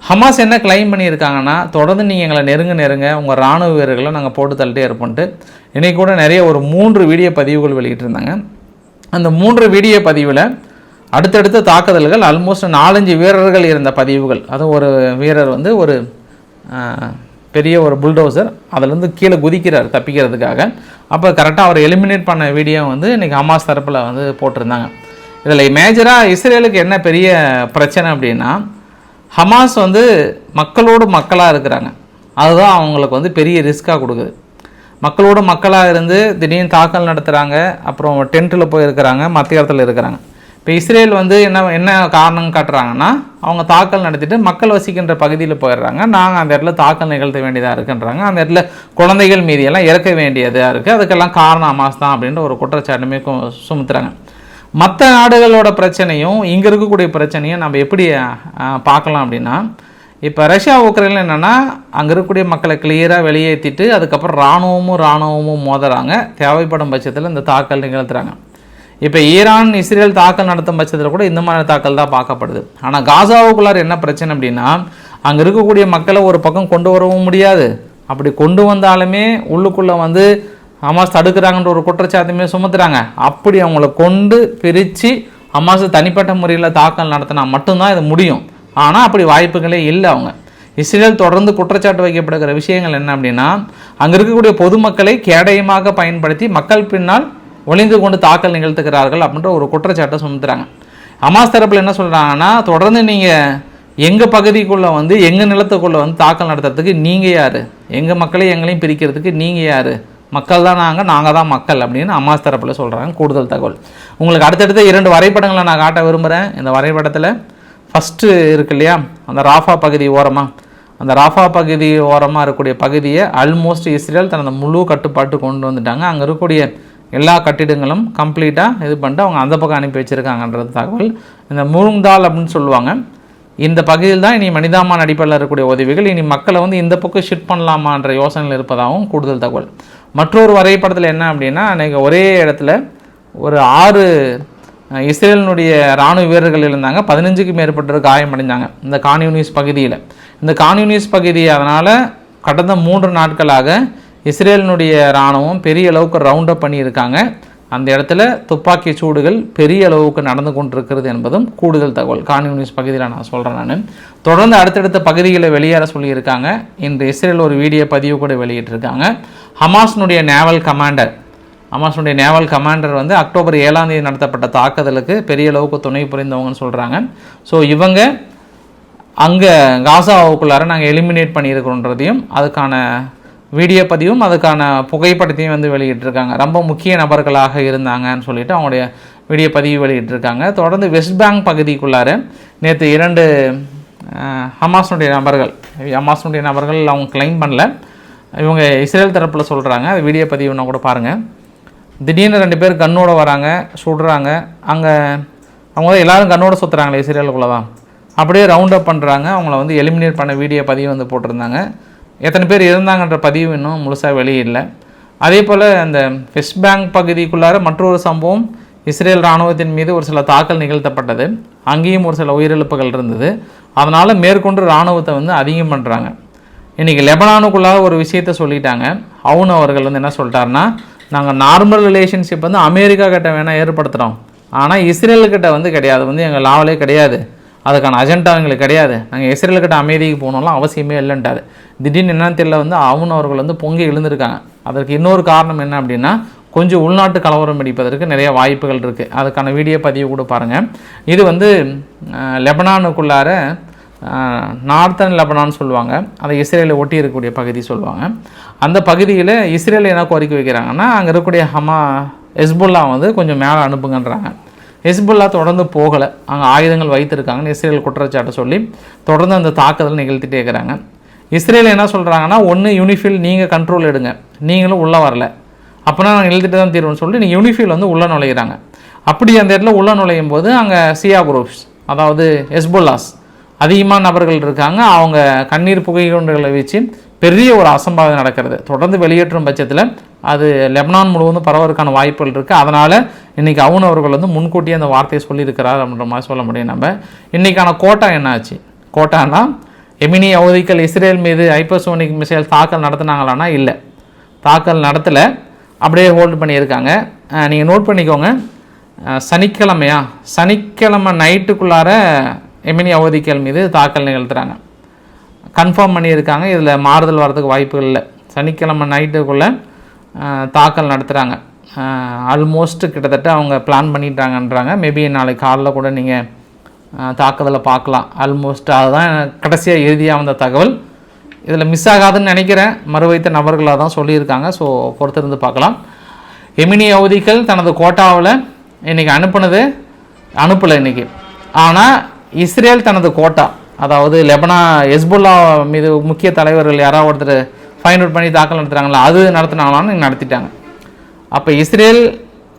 ஹமாஸ் என்ன கிளைம் பண்ணியிருக்காங்கன்னா தொடர்ந்து நீங்கள் எங்களை நெருங்க நெருங்க உங்கள் ராணுவ வீரர்களை நாங்கள் போட்டு தள்ளிட்டே இருப்போன்ட்டு இன்றைக்கி கூட நிறைய ஒரு மூன்று வீடியோ பதிவுகள் வெளியிட்டிருந்தாங்க. அந்த மூன்று வீடியோ பதிவில் அடுத்தடுத்த தாக்குதல்கள் ஆல்மோஸ்ட் நாலஞ்சு வீரர்கள் இருந்த பதிவுகள். அதுவும் ஒரு வீரர் வந்து ஒரு பெரிய ஒரு புல்டோசர் அதுலேருந்து கீழே குதிக்கிறார் தப்பிக்கிறதுக்காக. அப்போ கரெக்டாக அவர் எலிமினேட் பண்ண வீடியோ வந்து இன்றைக்கி ஹமாஸ் தரப்பில் வந்து போட்டிருந்தாங்க. இதில் மேஜராக இஸ்ரேலுக்கு என்ன பெரிய பிரச்சனை அப்படின்னா ஹமாஸ் வந்து மக்களோடு மக்களாக இருக்கிறாங்க. அதுதான் அவங்களுக்கு வந்து பெரிய ரிஸ்க்காக கொடுக்குது. மக்களோட மக்களாக இருந்து திடீர்னு தாக்கல் நடத்துகிறாங்க அப்புறம் டென்ட்டில் போய் இருக்கிறாங்க. மத்திய இடத்துல இருக்கிறாங்க. இப்போ இஸ்ரேல் வந்து என்ன என்ன காரணம் காட்டுறாங்கன்னா அவங்க தாக்கல் நடத்திட்டு மக்கள் வசிக்கின்ற பகுதியில் போயிடுறாங்க. நாங்கள் அந்த இடத்துல தாக்கல் நிகழ்த்த வேண்டியதாக இருக்குன்றாங்க. அந்த இடத்துல குழந்தைகள் மீதியெல்லாம் இறக்க வேண்டியதாக இருக்குது அதுக்கெல்லாம் காரணம் அமாஸ் தான் அப்படின்ற ஒரு குற்றச்சாட்டுமே சுமத்துறாங்க. மற்ற நாடுகளோட பிரச்சனையும் இங்கே இருக்கக்கூடிய பிரச்சனையும் நம்ம எப்படி பார்க்கலாம் அப்படின்னா இப்போ ரஷ்யா உக்ரைனில் என்னென்னா அங்கே இருக்கக்கூடிய மக்களை கிளியராக வெளியேற்றிட்டு அதுக்கப்புறம் இராணுவமும் இராணுவமும் மோதுறாங்க. தேவைப்படும் பட்சத்தில் இந்த தாக்கல் நிகழ்த்துறாங்க. இப்போ ஈரான் இஸ்ரேல் தாக்கல் நடத்தும் பட்சத்தில் கூட இந்த மாதிரி தாக்கல் தான் பார்க்கப்படுது. ஆனால் காசாவுக்குள்ளார் என்ன பிரச்சனை அப்படின்னா அங்கே இருக்கக்கூடிய மக்களை ஒரு பக்கம் கொண்டு வரவும் முடியாது. அப்படி கொண்டு வந்தாலுமே உள்ளுக்குள்ளே வந்து ஹமாஸ் தடுக்கிறாங்கன்ற ஒரு குற்றச்சாட்டுமே சுமத்துறாங்க. அப்படி அவங்கள கொண்டு பிரித்து ஹமாஸ் தனிப்பட்ட முறையில் தாக்கல் நடத்தினா மட்டும்தான் இது முடியும். ஆனால் அப்படி வாய்ப்புகளே இல்லை அவங்க. இஸ்ரேல் தொடர்ந்து குற்றச்சாட்டு வைக்கப்படுகிற விஷயங்கள் என்ன அப்படின்னா அங்கே இருக்கக்கூடிய பொதுமக்களை கேடயமாக பயன்படுத்தி மக்கள் பின்னால் ஒளிந்து கொண்டு தாக்கல் நிகழ்த்துகிறார்கள் அப்படின்ற ஒரு குற்றச்சாட்டை சுமத்துறாங்க. ஹமாஸ் தரப்பில் என்ன சொல்கிறாங்கன்னா தொடர்ந்து நீங்கள் எங்கள் பகுதிக்குள்ளே வந்து எங்கள் நிலத்துக்குள்ளே வந்து தாக்கல் நடத்துறதுக்கு நீங்கள் யார்? எங்கள் மக்களையும் எங்களையும் பிரிக்கிறதுக்கு நீங்கள் யார்? மக்கள் தான் நாங்கள் நாங்கள் தான் மக்கள் அப்படின்னு அம்மாஸ் தரப்பில் சொல்கிறாங்க கூடுதல் தகவல். உங்களுக்கு அடுத்தடுத்த இரண்டு வரைபடங்களை நான் காட்ட விரும்புகிறேன் இந்த வரைபடத்தில் ஃபஸ்ட்டு இருக்கு இல்லையா? அந்த ராஃபா பகுதி ஓரமாக அந்த ராஃபா பகுதி ஓரமாக இருக்கக்கூடிய பகுதியை ஆல்மோஸ்ட் இஸ்ரேல் தனது முழு கட்டுப்பாட்டு கொண்டு வந்துட்டாங்க. அங்கே இருக்கக்கூடிய எல்லா கட்டிடங்களும் கம்ப்ளீட்டாக இது பண்ணிட்டு அவங்க அந்த பக்கம் அனுப்பி வச்சுருக்காங்கன்றது தகவல். இந்த மூங்தால் அப்படின்னு சொல்லுவாங்க. இந்த பகுதியில் தான் இனி மனிதாமான் அடிப்படையில் இருக்கக்கூடிய உதவிகள். இனி மக்களை வந்து இந்த பக்கம் ஷிஃப்ட் பண்ணலாமான்ற யோசனையில் இருப்பதாகவும் கூடுதல் தகவல். மற்றொரு வரைபடத்தில் என்ன அப்படின்னா அன்றைக்கி ஒரே இடத்துல ஒரு ஆறு இஸ்ரேலினுடைய இராணுவ வீரர்கள் இருந்தாங்க. பதினஞ்சுக்கு மேற்பட்டவர் காயமடைஞ்சாங்க இந்த கான்யூனிஸ் பகுதியில். இந்த கான்யூனிஸ் பகுதி அதனால் கடந்த மூன்று நாட்களாக இஸ்ரேலினுடைய இராணுவம் பெரிய அளவுக்கு ரவுண்ட் அப் பண்ணியிருக்காங்க. அந்த இடத்துல துப்பாக்கி சூடுகள் பெரிய அளவுக்கு நடந்து கொண்டிருக்கிறது என்பதும் கூடுதல் தகவல். கான்யூனிஸ் பகுதியில் நான் சொல்கிறேன் நான். தொடர்ந்து அடுத்தடுத்த பகுதிகளை வெளியேற சொல்லியிருக்காங்க. இன்று இஸ்ரேல் ஒரு வீடியோ பதிவு கூட வெளியிட்டிருக்காங்க. ஹமாஸ்னுடைய நேவல் கமாண்டர் ஹமாஸுடைய நேவல் கமாண்டர் வந்து அக்டோபர் ஏழாம் தேதி நடத்தப்பட்ட தாக்குதலுக்கு பெரிய அளவுக்கு துணை புரிந்தவங்கன்னு சொல்கிறாங்க ஸோ இவங்க அங்கே காசாவுக்குள்ளார நாங்கள் எலிமினேட் பண்ணியிருக்கிறோன்றதையும் அதுக்கான வீடியோ பதிவும் அதுக்கான புகைப்படத்தையும் வந்து வெளியிட்டிருக்காங்க. ரொம்ப முக்கிய நபர்களாக இருந்தாங்கன்னு சொல்லிட்டு அவங்களுடைய வீடியோ பதிவு வெளியிட்டிருக்காங்க. தொடர்ந்து வெஸ்ட் பேங்க் பகுதிக்குள்ளார நேற்று இரண்டு ஹமாஸ்னுடைய நபர்கள் ஹமாஸ்னுடைய நபர்கள் அவங்க கிளைம் பண்ணல. இவங்க இஸ்ரேல் தரப்பில் சொல்கிறாங்க அது வீடியோ பதிவுனா கூட பாருங்கள் திடீர்னு ரெண்டு பேர் கண்ணோடு வராங்க சுடுறாங்க. அங்கே அவங்க தான் எல்லாரும் கண்ணோடு சுற்றுறாங்களே இஸ்ரேலுக்குள்ளே தான் அப்படியே ரவுண்ட் அப் பண்ணுறாங்க அவங்கள வந்து எலிமினேட் பண்ண வீடியோ பதிவு வந்து போட்டிருந்தாங்க. எத்தனை பேர் இருந்தாங்கன்ற பதிவு இன்னும் முழுசாக வெளியில்லை அதே போல் அந்த வெஸ்ட் பேங்க் பகுதிக்குள்ளார மற்றொரு சம்பவம் இஸ்ரேல் இராணுவத்தின் மீது ஒரு சில தாக்கல் நிகழ்த்தப்பட்டது. அங்கேயும் ஒரு சில உயிரிழப்புகள் இருந்தது. அதனால் மேற்கொண்டு இராணுவத்தை வந்து அதிகம் பண்ணுறாங்க இன்றைக்கி லெபனானுக்குள்ளாக ஒரு விஷயத்த சொல்லிட்டாங்க. அவுன் அவர்கள் வந்து என்ன சொல்லிட்டாருன்னா நாங்கள் நார்மல் ரிலேஷன்ஷிப் வந்து அமெரிக்கா கிட்ட வேணால் ஏற்படுத்துகிறோம் ஆனால் இஸ்ரேலுக்கிட்ட வந்து கிடையாது. வந்து எங்கள் லாவிலே கிடையாது. அதுக்கான அஜெண்டா எங்களுக்கு கிடையாது. நாங்கள் இஸ்ரேலுக்கிட்ட அமைதிக்கு போகணும்லாம் அவசியமே இல்லைன்ட்டாரு. திடீர்னு என்னன்னு தெரியல வந்து அவுன் அவர்கள் வந்து பொங்கி எழுந்திருக்காங்க. அதற்கு இன்னொரு காரணம் என்ன அப்படின்னா கொஞ்சம் உள்நாட்டு கலவரம் வெடிப்பதற்கு நிறைய வாய்ப்புகள் இருக்குது அதுக்கான வீடியோ பதிவு கூட பாருங்கள் இது வந்து லெபனானுக்குள்ளார நார்த்தன் லெபனான் சொல்லுவாங்க. அதை இஸ்ரேலை ஒட்டி இருக்கக்கூடிய பகுதி சொல்லுவாங்க. அந்த பகுதியில் இஸ்ரேல் என்ன கோரிக்கை வைக்கிறாங்கன்னா அங்கே இருக்கக்கூடிய ஹமா ஹெஸ்புல்லா வந்து கொஞ்சம் மேலே அனுப்புங்கன்றாங்க. ஹெஸ்புல்லா தொடர்ந்து போகலை. அங்கே ஆயுதங்கள் வைத்திருக்காங்கன்னு இஸ்ரேல் குற்றச்சாட்டை சொல்லி தொடர்ந்து அந்த தாக்குதல் நிகழ்த்திட்டே இருக்கிறாங்க. இஸ்ரேல் என்ன சொல்கிறாங்கன்னா ஒன்று யூனிஃபில் நீங்கள் கண்ட்ரோல் எடுங்க. நீங்களும் உள்ளே வரல. அப்போனா நாங்கள் எழுதிட்டு தான் தீர்வுன்னு சொல்லி நீங்கள் யூனிஃபில் வந்து உள்ளே நுழையிறாங்க. அப்படி அந்த இடத்துல உள்ளே நுழையும் போது அங்கே சியா குரூப்ஸ் அதாவது ஹெஸ்புல்லாஸ் அதிகமான நபர்கள் இருக்காங்க. அவங்க கண்ணீர் புகைகுண்டுகளை வச்சு பெரிய ஒரு அசம்பாவிதம் நடக்கிறது. தொடர்ந்து வெளியேற்றும் பட்சத்தில் அது லெபனான் முழுவதும் பரவதற்கான வாய்ப்புகள் இருக்குது அதனால் இன்றைக்கி அவுன் அவர்கள் வந்து முன்கூட்டியே அந்த வார்த்தையை சொல்லியிருக்கிறார் அப்படின்ற மாதிரி சொல்ல முடியும் நம்ம. இன்றைக்கான கோட்டா என்னாச்சு? கோட்டானா எமினி அவதிக்கள் இஸ்ரேல் மீது ஹைப்பர்சோனிக் மிசைல் தாக்கல் நடத்துனாங்களான்னா இல்லை. தாக்கல் நடத்தலை. அப்படியே ஹோல்டு பண்ணியிருக்காங்க. நீங்கள் நோட் பண்ணிக்கோங்க. சனிக்கிழமையா? சனிக்கிழமை நைட்டுக்குள்ளார எமினி அவதிக்கள் மீது தாக்கல் நிகழ்த்துறாங்க. கன்ஃபார்ம் பண்ணியிருக்காங்க. இதில் மாறுதல் வரதுக்கு வாய்ப்புகள் இல்லை. சனிக்கிழமை நைட்டுக்குள்ளே தாக்கல் நடத்துகிறாங்க ஆல்மோஸ்ட் கிட்டத்தட்ட அவங்க பிளான் பண்ணிட்டாங்கன்றாங்க. மேபி நாளைக்கு காலைல கூட நீங்கள் தாக்குதலை பார்க்கலாம். ஆல்மோஸ்ட் அதுதான் கடைசியாக இறுதியாக வந்த தகவல். இதில் மிஸ் ஆகாதுன்னு நினைக்கிறேன். மறுவைத்த நபர்களாக தான் சொல்லியிருக்காங்க. ஸோ பொறுத்திருந்து பார்க்கலாம். எமினி அவதிகள் தனது கோட்டாவில் இன்றைக்கி அனுப்புனது அனுப்பலை இன்றைக்கி ஆனால் இஸ்ரேல் தனது கோட்டா. அதாவது லெபனா எஸ்புல்லா மீது முக்கிய தலைவர்கள் யாராவது ஒருத்தர் ஃபைண்ட் அவுட் பண்ணி தாக்கல் நடத்துகிறாங்களா அது நடத்துனாங்களான்னு நடத்திட்டாங்க. அப்போ இஸ்ரேல்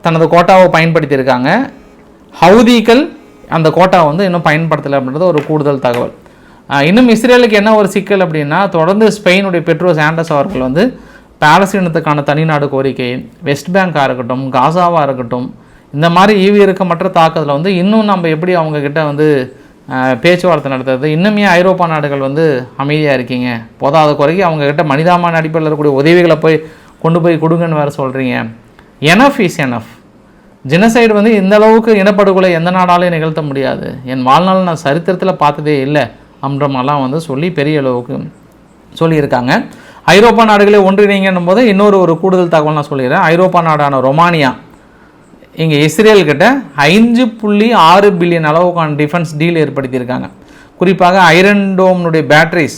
தனது கோட்டாவை பயன்படுத்தியிருக்காங்க. ஹவுதிகள் அந்த கோட்டாவை வந்து இன்னும் பயன்படுத்தலை அப்படின்றது ஒரு கூடுதல் தகவல். இன்னும் இஸ்ரேலுக்கு என்ன ஒரு சிக்கல் அப்படின்னா தொடர்ந்து ஸ்பெயினுடைய பெட்ரோ சாண்டஸ் அவர்கள் வந்து பாலஸ்தீனத்துக்கான தனிநாடு கோரிக்கை வெஸ்ட் பேங்காக இருக்கட்டும் காசாவாக இருக்கட்டும் இந்த மாதிரி ஈவி இறுக்கமற்ற தாக்குதல வந்து இன்னும் நம்ம எப்படி அவங்கக்கிட்ட வந்து பேச்சுவார்த்தை நடத்துறது. இன்னுமே ஐரோப்பா நாடுகள் வந்து அமைதியாக இருக்கீங்க. போதாத குறைக்கு அவங்கக்கிட்ட மனிதாமான அடிப்படையில் இருக்கக்கூடிய உதவிகளை போய் கொண்டு போய் கொடுங்கன்னு வேறு சொல்கிறீங்க எனஃப் இஸ் எனஃப் ஜெனசைடு வந்து இந்த அளவுக்கு இனப்படுகொலை எந்த நாடாலையும் நிகழ்த்த முடியாது. என் வாழ்நாள் நான் சரித்திரத்தில் பார்த்ததே இல்லை அப்படின்ற வந்து சொல்லி பெரிய அளவுக்கு சொல்லியிருக்காங்க. ஐரோப்பா நாடுகளே ஒன்றிணைங்கன்னும் போது இன்னொரு ஒரு கூடுதல் தகவல் நான் சொல்லிடுறேன். ஐரோப்பா நாடான ரொமானியா இங்கே இஸ்ரேல்கிட்ட ஐந்து புள்ளி ஆறு பில்லியன் அளவுக்கான டிஃபென்ஸ் டீல் ஏற்படுத்தியிருக்காங்க. குறிப்பாக ஐரன் டோம்னுடைய பேட்டரிஸ்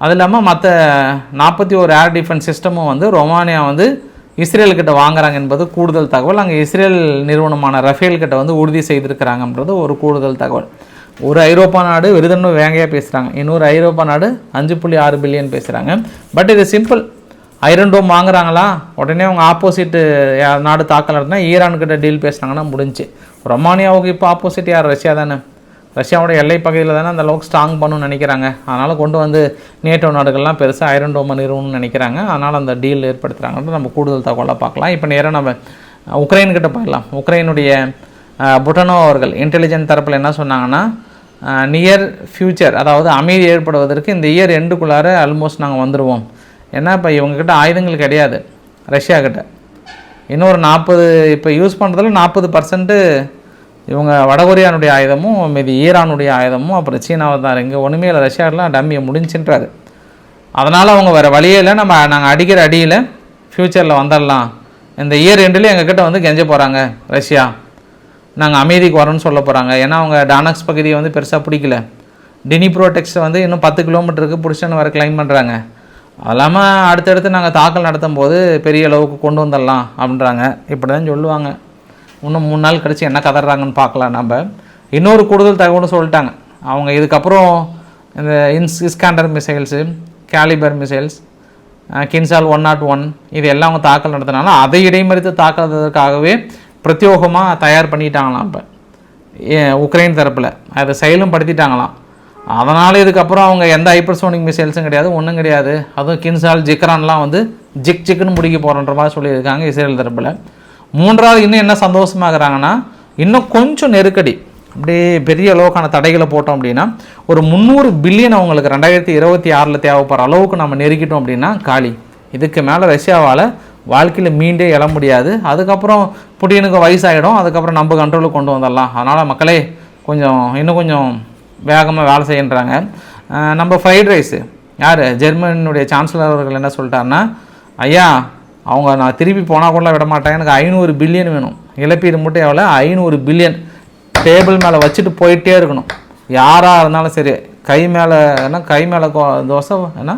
அது இல்லாமல் மற்ற நாற்பத்தி ஒரு ஏர் டிஃபென்ஸ் சிஸ்டமும் வந்து ரொமானியா வந்து இஸ்ரேல் கிட்ட வாங்குறாங்க என்பது கூடுதல் தகவல். அங்கே இஸ்ரேல் நிறுவனமான ரஃபேல் கிட்ட வந்து உறுதி செய்திருக்கிறாங்கன்றது ஒரு கூடுதல் தகவல். ஒரு ஐரோப்பா நாடு விருதன்னு வேங்கையாக பேசுகிறாங்க இன்னொரு ஐரோப்பா நாடு அஞ்சு புள்ளி ஆறு பில்லியன் பேசுகிறாங்க பட் இது சிம்பிள் ஐரன் டோம் வாங்குறாங்களா? உடனே அவங்க ஆப்போசிட்டு நாடு தாக்கல் நடத்தினா ஈரான்கிட்ட டீல் பேசுனாங்கன்னா முடிஞ்சு. ரொமானியாவுக்கு இப்போ ஆப்போசிட் யார்? ரஷ்யா தானே. ரஷ்யாவோட எல்லை பகுதியில் தானே அந்த அளவுக்கு ஸ்ட்ராங் பண்ணணும்னு நினைக்கிறாங்க. அதனால் கொண்டு வந்து நேட்டோ நாடுகள்லாம் பெருசாக ஐரன் டோமை நிறுவணும்னு நினைக்கிறாங்க. அதனால் அந்த டீல் ஏற்படுத்துகிறாங்கன்ற நம்ம கூடுதல் தகவலாக பார்க்கலாம். இப்போ நேராக நம்ம உக்ரைன்கிட்ட போயிடலாம். உக்ரைனுடைய புட்டனோ அவர்கள் இன்டெலிஜென்ட் தரப்பில் என்ன சொன்னாங்கன்னா நியர் ஃப்யூச்சர் அதாவது அமைதி ஏற்படுவதற்கு இந்த இயர் எண்டுக்குள்ளார ஆல்மோஸ்ட் நாங்கள் வந்துடுவோம் ஏன்னா இப்போ இவங்கக்கிட்ட ஆயுதங்கள் கிடையாது. ரஷ்யாக்கிட்ட இன்னொரு நாற்பது இப்போ யூஸ் பண்ணுறதுல நாற்பது பர்சன்ட்டு இவங்க வடகொரியானுடைய ஆயுதமும் மீதி ஈரானுடைய ஆயுதமும் அப்புறம் சீனாவை தான். இங்கே ஒன்றுமே இல்லை ரஷ்யாலாம் டம்மியை முடிஞ்சுன்றாரு. அதனால் அவங்க வேறு வழியே இல்லை நம்ம நாங்கள் அடிக்கிற அடியில் ஃப்யூச்சரில் வந்துடலாம் இந்த இயர் எண்டில் எங்ககிட்ட வந்து கெஞ்ச போகிறாங்க ரஷ்யா. நாங்கள் அமைதிக்கு வரோன்னு சொல்ல போகிறாங்க ஏன்னா அவங்க டானக்ஸ் பகுதியை வந்து பெருசாக பிடிக்கல. டினி ப்ரோடெக்ஸை வந்து இன்னும் பத்து கிலோமீட்டருக்கு பிடிச்சன்னு வர கிளைம் பண்ணுறாங்க அது இல்லாமல் அடுத்தடுத்து நாங்கள் தாக்கல் நடத்தும் போது பெரிய அளவுக்கு கொண்டு வந்துடலாம் அப்படின்றாங்க. இப்படி தான் சொல்லுவாங்க. இன்னும் மூணு நாள் கழித்து என்ன கதறாங்கன்னு பார்க்கலாம் நம்ம. இன்னொரு கூடுதல் தகவல்னு சொல்லிட்டாங்க. அவங்க இதுக்கப்புறம் இந்த இன்ஸ் Iskander missiles Kalibr missiles Kinzhal one not one இது எல்லாம் அவங்க தாக்கல் நடத்தினாலும் அதை இடைமறித்து தாக்குறதுக்காகவே பிரத்யோகமாக தயார் பண்ணிட்டாங்களாம் இப்போ. உக்ரைன் தரப்பில். அதை செயலும் படுத்திட்டாங்களாம். அதனால் இதுக்கப்புறம் அவங்க எந்த ஹைப்பர்சோனிக் மிசைல்ஸும் கிடையாது ஒன்றும் கிடையாது. அதுவும் கின்சால் ஜிக்ரான்லாம் வந்து ஜிக் ஜிக்குன்னு முடிக்க போகிறன்ற மாதிரி சொல்லியிருக்காங்க இஸ்ரேல் தரப்பில். மூன்றாவது இன்னும் என்ன சந்தோஷமாகறாங்கன்னா இன்னும் கொஞ்சம் நெருக்கடி. அப்படியே பெரிய அளவுக்கான தடைகளை போட்டோம் அப்படின்னா ஒரு முந்நூறு பில்லியன் அவங்களுக்கு ரெண்டாயிரத்தி இருபத்தி ஆறில் தேவைப்படுற அளவுக்கு நம்ம நெருக்கிட்டோம் அப்படின்னா காலி. இதுக்கு மேலே ரஷ்யாவால் வாழ்க்கையில் மீண்டே எழ முடியாது. அதுக்கப்புறம் புட்டினுக்கு வயசாகிடும் அதுக்கப்புறம் நம்ம கண்ட்ரோலுக்கு கொண்டு வந்துடலாம். அதனால் மக்களே கொஞ்சம் இன்னும் கொஞ்சம் வேகமாக வேலை செய்யன்றாங்க. நம்ம ஃப்ரைட் ரைஸு யார்? ஜெர்மனியுடைய சான்சலர் அவர்கள் என்ன சொல்லிட்டாருன்னா ஐயா அவங்க நான் திருப்பி போனால் கூட விட மாட்டேன் எனக்கு ஐநூறு பில்லியன் வேணும். இழப்பீடு மட்டும் எவ்வளோ ஐநூறு பில்லியன் டேபிள் மேலே வச்சுட்டு போயிட்டே இருக்கணும். யாராக இருந்தாலும் சரி கை மேலே என்ன கை மேலே தோசை என்ன?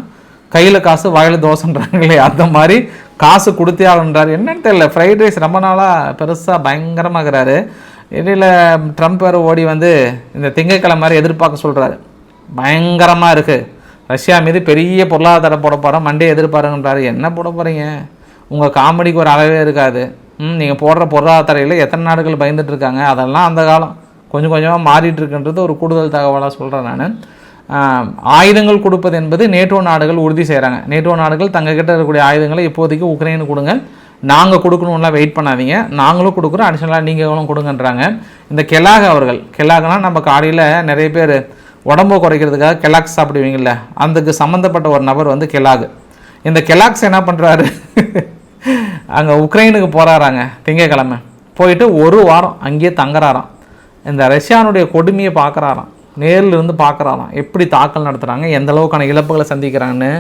கையில் காசு வாயில் தோசைன்றாங்களே அந்த மாதிரி காசு கொடுத்தே ஆகணுன்றாரு என்னன்னு தெரியல ஃப்ரைட் ரைஸ் ரொம்ப நாளாக பெருசாக பயங்கரமாகிறாரு. இடையில் ட்ரம்ப் வேறு ஓடி வந்து இந்த திங்கட்கிழமை மாதிரி எதிர்பார்க்க சொல்கிறாரு பயங்கரமாக இருக்குது ரஷ்யா மீது பெரிய பொருளாதார போட போகிறோம் மண்டே எதிர்பாருங்கன்றாரு. என்ன போட போகிறீங்க உங்கள் காமெடிக்கு ஒரு அளவே இருக்காது. ம் நீங்கள் போடுற பொருளாதாரையில் எத்தனை நாடுகள் பயந்துட்டு இருக்காங்க? அதெல்லாம் அந்த காலம் கொஞ்சம் கொஞ்சமாக மாறிட்டுருக்குன்றது ஒரு கூடுதல் தகவலாக சொல்கிறேன் நான். ஆயுதங்கள் கொடுப்பது என்பது நேட்டோ நாடுகள் உறுதி செய்கிறாங்க நேட்டோ நாடுகள் தங்கக்கிட்ட இருக்கக்கூடிய ஆயுதங்களை இப்போதைக்கு உக்ரைனு கொடுங்க. நாங்கள் கொடுக்கணும்லாம் வெயிட் பண்ணாதீங்க. நாங்களும் கொடுக்குறோம். அடிஷனலாக நீங்களும் கொடுங்கன்றாங்க. இந்த கெலாக் அவர்கள் கெலாக்னா நம்ம காலையில் நிறைய பேர் உடம்பு குறைக்கிறதுக்காக கெலாக்ஸ் சாப்பிடுவீங்கள்ல அதுக்கு சம்மந்தப்பட்ட ஒரு நபர் வந்து கெலாக். இந்த கெலாக்ஸ் என்ன பண்ணுறாரு அங்கே உக்ரைனுக்கு போகிறாராங்க திங்கக்கிழமை. போயிட்டு ஒரு வாரம் அங்கேயே தங்குறாராம். இந்த ரஷ்யானுடைய கொடுமையை பார்க்குறாராம். நேரில் இருந்து பார்க்குறாராம். எப்படி தாக்கல் நடத்துகிறாங்க எந்த அளவுக்கான இழப்புகளை சந்திக்கிறாங்கன்னு.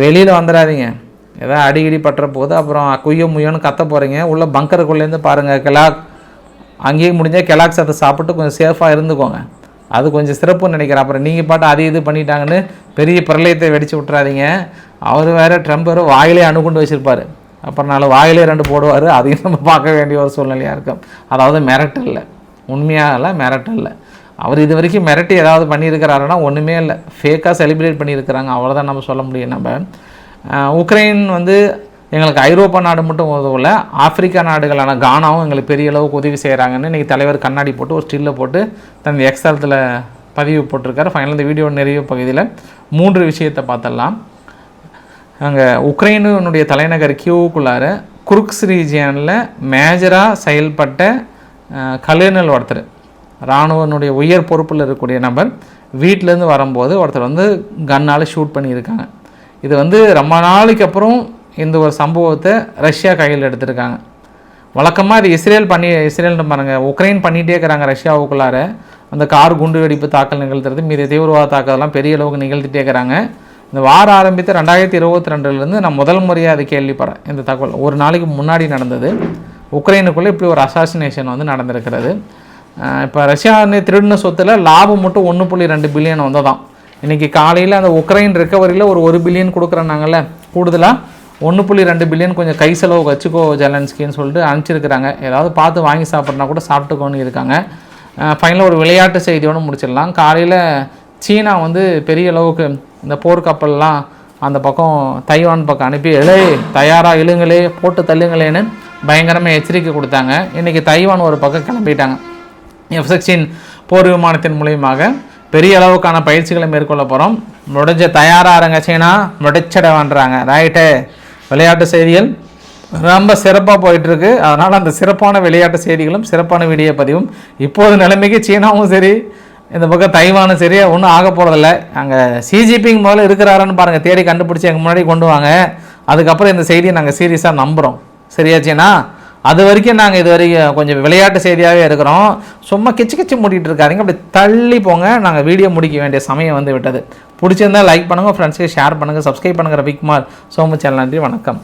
வெளியில் வந்துடாதீங்க. ஏதாவது அடிக்கடி பட்டுற போது அப்புறம் குய்ய முய்யோன்னு கத்த போகிறீங்க உள்ள பங்கருக்குள்ளேருந்து பாருங்கள் கெலாக். அங்கேயே முடிஞ்சால் கெலாக்ஸ் அதை சாப்பிட்டு கொஞ்சம் சேஃபாக இருந்துக்கோங்க. அது கொஞ்சம் சிறப்புன்னு நினைக்கிறேன். அப்புறம் நீங்கள் பாட்டு அது இது பண்ணிட்டாங்கன்னு பெரிய பிரளயத்தை வெடிச்சு விட்றாதீங்க அவர் வேறு ட்ரம்ப் வேறு வாயிலே அணுகுண்டு வச்சுருப்பார். அப்புறம் நாலு வாயிலே ரெண்டு போடுவார். அதையும் நம்ம பார்க்க வேண்டிய ஒரு சூழ்நிலையாக இருக்கும். அதாவது மிரட்டல்ல. உண்மையாக இல்லை மிரட்டல்ல. அவர் இது வரைக்கும் மிரட்டி ஏதாவது பண்ணியிருக்கிறாருன்னா ஒன்றுமே இல்லை. ஃபேக்காக செலிப்ரேட் பண்ணியிருக்கிறாங்க. அவ்வளோதான் நம்ம சொல்ல முடியும் நம்ம. உக்ரைன் வந்து எங்களுக்கு ஐரோப்பா நாடு மட்டும் உதவல ஆப்பிரிக்கா நாடுகளான கானாவும் எங்களுக்கு பெரிய அளவுக்கு உதவி செய்கிறாங்கன்னு இன்றைக்கி தலைவர் கண்ணாடி போட்டு ஒரு ஸ்டில்லை போட்டு தன் எக்ஸலத்தில் பதிவு போட்டிருக்காரு. ஃபைனல் இந்த வீடியோ நிறைவு பகுதியில் மூன்று விஷயத்தை பார்த்துடலாம். அங்கே உக்ரைனுடைய தலைநகர் கியூவுக்குள்ளார குருக்ஸ் ரீஜியனில் மேஜராக செயல்பட்ட அஹ், கலர்னல் ஒருத்தர் இராணுவனுடைய உயர் பொறுப்பில் இருக்கக்கூடிய நபர் வீட்டிலேருந்து வரும்போது ஒருத்தர் வந்து கன்னால் ஷூட் பண்ணியிருக்காங்க. இது வந்து ரொம்ப நாளைக்கு அப்புறம் இந்த ஒரு சம்பவத்தை ரஷ்யா கையில் எடுத்திருக்காங்க. வழக்கமாக இது இஸ்ரேல் பண்ணி இஸ்ரேல்னு பாருங்கள் உக்ரைன் பண்ணிகிட்டே இருக்கிறாங்க ரஷ்யாவுக்குள்ளார. அந்த கார் குண்டு வெடிப்பு தாக்கல் நிகழ்த்துறது மீது தீவிரவாத தாக்கல்லாம் பெரிய அளவுக்கு நிகழ்த்திட்டே இருக்கிறாங்க. இந்த வாரம் ஆரம்பித்து ரெண்டாயிரத்தி இருபத்தி ரெண்டுலேருந்து நான் முதல் முறையாக அது கேள்விப்படுறேன் இந்த தகவல். ஒரு நாளைக்கு முன்னாடி நடந்தது. உக்ரைனுக்குள்ளே இப்படி ஒரு அசாசினேஷன் வந்து நடந்திருக்கிறது. இப்போ ரஷ்யா திருடின சொத்தில் லாபம் மட்டும் ஒன்று புள்ளி ரெண்டு பில்லியன் வந்ததான் இன்றைக்கி காலையில் அந்த உக்ரைன் ரிக்கவரியில் ஒரு ஒரு பில்லியன் கொடுக்குறேன்னாங்கல்ல கூடுதலாக ஒன்று புள்ளி ரெண்டு பில்லியன் கொஞ்சம் கை செலவு வச்சுக்கோ ஜெலன்ஸ்கின்னு சொல்லிட்டு அனுப்பிச்சிருக்கிறாங்க. ஏதாவது பார்த்து வாங்கி சாப்பிட்றனா கூட சாப்பிட்டுக்கோன்னு இருக்காங்க. ஃபைனலாக ஒரு விளையாட்டு செய்தியோடு முடிச்சிடலாம். காலையில் சீனா வந்து பெரிய அளவுக்கு இந்த போர்க்கப்பல்லாம் அந்த பக்கம் தைவான் பக்கம் அனுப்பி எழு தயாராக இழுங்களே போட்டு தள்ளுங்களேன்னு பயங்கரமாக எச்சரிக்கை கொடுத்தாங்க. இன்றைக்கி தைவான் ஒரு பக்கம் கிளம்பிட்டாங்க. எஃப் சிக்ஸ்டீன் போர் விமானத்தின் மூலியமாக பெரிய அளவுக்கான பயிற்சிகளை மேற்கொள்ள போகிறோம் முடிஞ்ச தயாராக இருங்க சீனா. முடிச்சிட வேண்டாங்க ரைட்டு விளையாட்டு செய்திகள். ரொம்ப சிறப்பாக போயிட்டுருக்கு. அதனால் அந்த சிறப்பான விளையாட்டு செய்திகளும் சிறப்பான வீடியோ பதிவும் இப்போது நிலைமைக்கு சீனாவும் சரி இந்த பக்கம் தைவானும் சரி ஒன்றும் ஆக போகிறதில்ல அங்கே சிஜிபிங் முதல்ல இருக்கிறாருன்னு பாருங்கள் தேடி கண்டுபிடிச்சி எங்கள் முன்னாடி கொண்டு வாங்க. அதுக்கப்புறம் இந்த செய்தியை நாங்கள் சீரியஸாக நம்புகிறோம் சரியாச்சுன்னா அது வரைக்கும் நாங்கள் இது வரைக்கும் கொஞ்சம் விளையாட்டு செய்தியாகவே இருக்கிறோம். சும்மா கிச்சு கிச்சு மூடிட்டு இருக்காதிங்க. அப்படி தள்ளி போங்க. நாங்கள் வீடியோ முடிக்க வேண்டிய சமயம் வந்து விட்டது. பிடிச்சிருந்தா லைக் பண்ணுங்கள் ஃப்ரெண்ட்ஸுக்கு ஷேர் பண்ணுங்கள் சப்ஸ்கிரைப் பண்ணுங்கள் ரவிக்குமார் சோமு சேனல் நன்றி வணக்கம்.